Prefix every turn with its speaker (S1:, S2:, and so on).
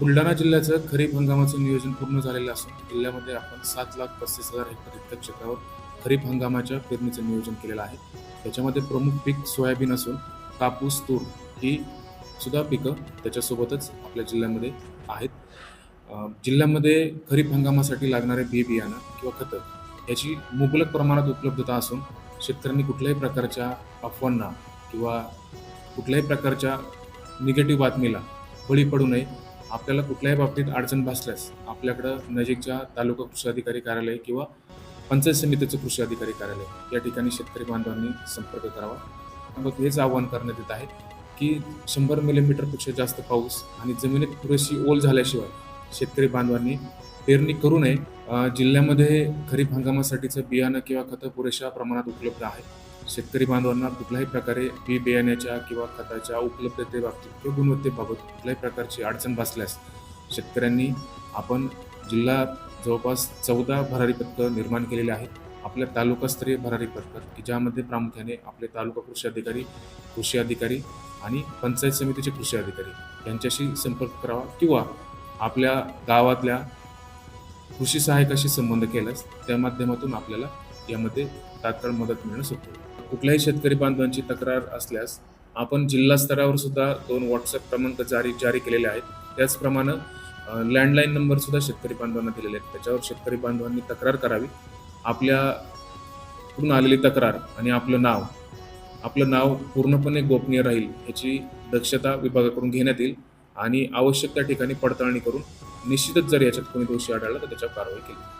S1: बुलढाणा जिल्ह्याचं खरीप हंगामाचं नियोजन पूर्ण झालेलं असून जिल्ह्यामध्ये आपण सात लाख पस्तीस हजार हेक्टर हेक्टर क्षेत्रावर खरीप हंगामाच्या पेरणीचं नियोजन केलेलं आहे. त्याच्यामध्ये प्रमुख पीक सोयाबीन असून कापूस तूर ही सुद्धा पिकं त्याच्यासोबतच आपल्या जिल्ह्यामध्ये आहेत. जिल्ह्यामध्ये खरीप हंगामासाठी लागणारे बी बियाणं किंवा खतं याची मुबलक प्रमाणात उपलब्धता असून शेतकऱ्यांनी कुठल्याही प्रकारच्या अफवांना किंवा कुठल्याही प्रकारच्या निगेटिव्ह बातमीला बळी पडू नये आपल्याला कुठल्याही बाबतीत अडचण भासल्यास आपल्याकडं नजीकच्या तालुका कृषी अधिकारी कार्यालय किंवा पंचायत समितीचं कृषी अधिकारी कार्यालय या ठिकाणी शेतकरी बांधवांनी संपर्क करावा. मग हेच आवाहन करण्यात येत आहे की शंभर मिलीमीटरपेक्षा जास्त पाऊस आणि जमिनीत पुरेशी ओल झाल्याशिवाय शेतकरी बांधवांनी पेरणी करू नये. जिल्ह्यामध्ये खरीप हंगामासाठीचं बियाणं किंवा खतं पुरेशा प्रमाणात उपलब्ध आहे. शेतकरी बांधवांना कुठल्याही प्रकारे बी बियाण्याच्या किंवा खताच्या उपलब्धतेबाबतीत किंवा गुणवत्तेबाबत कुठल्याही प्रकारची अडचण भासल्यास शेतकऱ्यांनी आपण जिल्हा जवळपास चौदा भरारी पथकं निर्माण केलेले आहेत आपल्या तालुकास्तरीय भरारी पथकं की ज्यामध्ये प्रामुख्याने आपले तालुका कृषी अधिकारी कृषी अधिकारी आणि पंचायत समितीचे कृषी अधिकारी यांच्याशी संपर्क करावा किंवा आपल्या गावातल्या कृषी सहायकाशी संबंध केल्यास त्या माध्यमातून आपल्याला यामध्ये तात्काळ मदत मिळणं सोपं होईल. कुठल्याही शेतकरी बांधवांची तक्रार असल्यास आपण जिल्हा स्तरावर सुद्धा दोन व्हॉट्सअप क्रमांक जारी जारी केलेले आहेत. त्याचप्रमाणे लँडलाईन नंबर सुद्धा शेतकरी बांधवांना दिलेले आहेत. त्याच्यावर शेतकरी बांधवांनी तक्रार करावी. आपल्याकडून आलेली तक्रार आणि आपलं नाव आपलं नाव पूर्णपणे गोपनीय राहील याची दक्षता विभागाकडून घेण्यात येईल आणि आवश्यक त्या ठिकाणी पडताळणी करून निश्चितच जर याच्यात कोणी दोषी आढळला तर त्याच्यावर कारवाई केली